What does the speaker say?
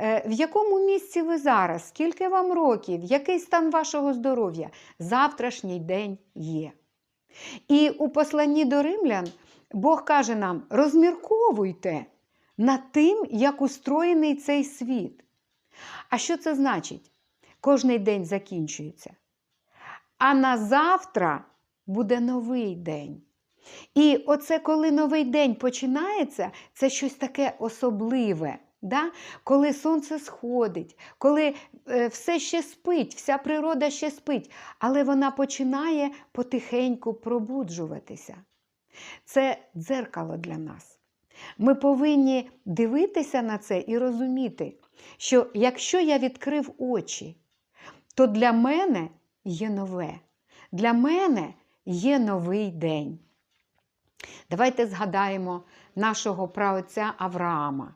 Е, В якому місці ви зараз? Скільки вам років? Який стан вашого здоров'я? Завтрашній день є. І у посланні до римлян Бог каже нам: розмірковуйте над тим, як устроєний цей світ. А що це значить? Кожний день закінчується. А на завтра буде новий день. І оце, коли новий день починається, це щось таке особливе. Да? Коли сонце сходить, коли е, все ще спить, вся природа ще спить, але вона починає потихеньку пробуджуватися. Це дзеркало для нас. Ми повинні дивитися на це і розуміти, що якщо я відкрив очі, то для мене є нове. Для мене є новий день. Давайте згадаємо нашого праотця Авраама.